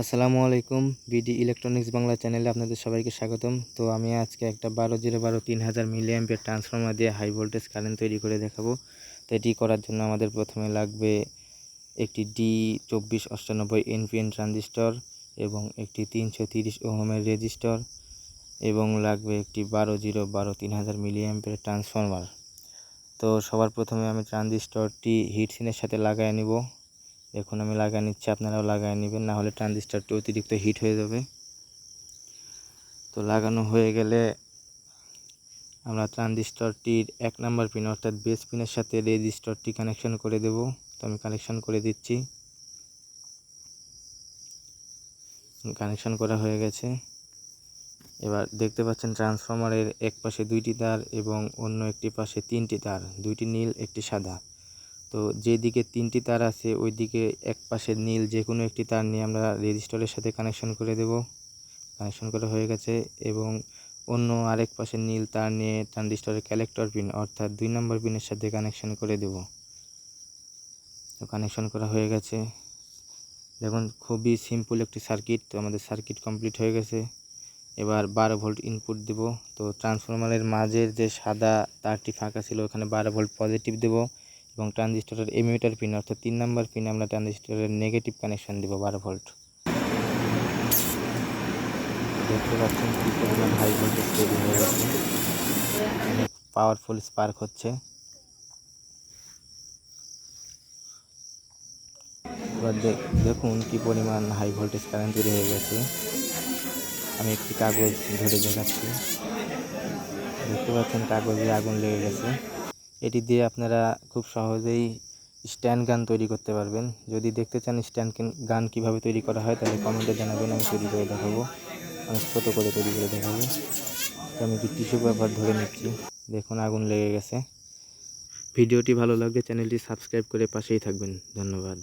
আসসালামু আলাইকুম, BD electronics Bangla চ্যানেলে আপনাদের সবাইকে স্বাগতম। তো আমি আজকে একটা বারো জিরো বারো তিন হাজার মিলি অ্যাম্পের ট্রান্সফর্মার দিয়ে হাই ভোল্টেজ কারেন্ট তৈরি করে দেখাবো। তো এটি করার জন্য আমাদের প্রথমে লাগবে একটি ডি চব্বিশ অষ্টানব্বই এনপিএন ট্রানজিস্টর এবং একটি তিনশো তিরিশ ওহমের রেজিস্টর এবং লাগবে একটি বারো জিরো বারো তিন হাজার মিলি অ্যাম্পের ট্রান্সফর্মার তো সবার প্রথমে আমি ট্রানজিস্টরটি হিটসিনের সাথে লাগাই নিব। দেখুন, আমি লাগিয়ে নিচ্ছি, আপনারাও লাগিয়ে নেবেন না হলে ট্রানজিস্টারটি অতিরিক্ত হিট হয়ে যাবে। তো লাগানো হয়ে গেলে আমরা ট্রানজিস্টরটির এক নাম্বার পিন, অর্থাৎ বেস পিনের সাথে রেজিস্টরটি কানেকশন করে দেব। তো আমি কানেকশন করে দিচ্ছি। কানেকশন করা হয়ে গেছে। এবার দেখতে পাচ্ছেন, ট্রান্সফরমারের এক পাশে দুইটি তার এবং অন্য একটি পাশে তিনটি তার, দুইটি নীল, একটি সাদা। তো যেদিকে তিনটি তার আছে ওই দিকে এক পাশে নীল যে কোনো একটি তার নিয়ে আমরা রেজিস্টারের সাথে কানেকশন করে দেব। কানেকশন করা হয়ে গেছে এবং অন্য আরেক পাশে নীল তার নিয়ে ট্রানজিস্টরের ক্যালেক্টর পিন অর্থাৎ দুই নম্বর পিনের সাথে কানেকশন করে দেব। তো কানেকশন করা হয়ে গেছে। দেখুন, খুবই সিম্পল একটি সার্কিট তো আমাদের সার্কিট কমপ্লিট হয়ে গেছে। এবার বারো ভোল্ট ইনপুট দেব। তো ট্রান্সফরমারের মাঝের যে সাদা তারটি ফাঁকা ছিল, ওখানে বারো ভোল্ট পজিটিভ দেবো। এবং ট্রানজিস্টরের এমিটার পিন অর্থাৎ তিন নম্বর পিনে আমরা ট্রানজিস্টরের নেগেটিভ কানেকশন দেব বারো ভোল্ট দেখতে পাচ্ছেন কী পরিমাণ হাই ভোল্টেজ তৈরি হয়ে গেছে। অনেক পাওয়ারফুল স্পার্ক হচ্ছে। এবার দেখুন কী পরিমাণ হাই ভোল্টেজ কারেন্ট তৈরি হয়ে গেছে। আমি একটি কাগজ ধরে দেখাচ্ছি। দেখতে পাচ্ছেন কাগজে আগুন লেগে গেছে। এটি দিয়ে আপনারা খুব সহজেই স্ট্যান্ড গান তৈরি করতে পারবেন। যদি দেখতে চান স্ট্যান্ড গান কীভাবে তৈরি করা হয়, তাহলে কমেন্টে জানাবেন, আমি তৈরি করে দেখাবো। আমি ছোটো করে তৈরি করে দেখাবো। তো আমি একটি টিস্যু পেপার ধরে নিচ্ছি। দেখুন, আগুন লেগে গেছে। ভিডিওটি ভালো লাগলে চ্যানেলটি সাবস্ক্রাইব করে পাশেই থাকবেন। ধন্যবাদ।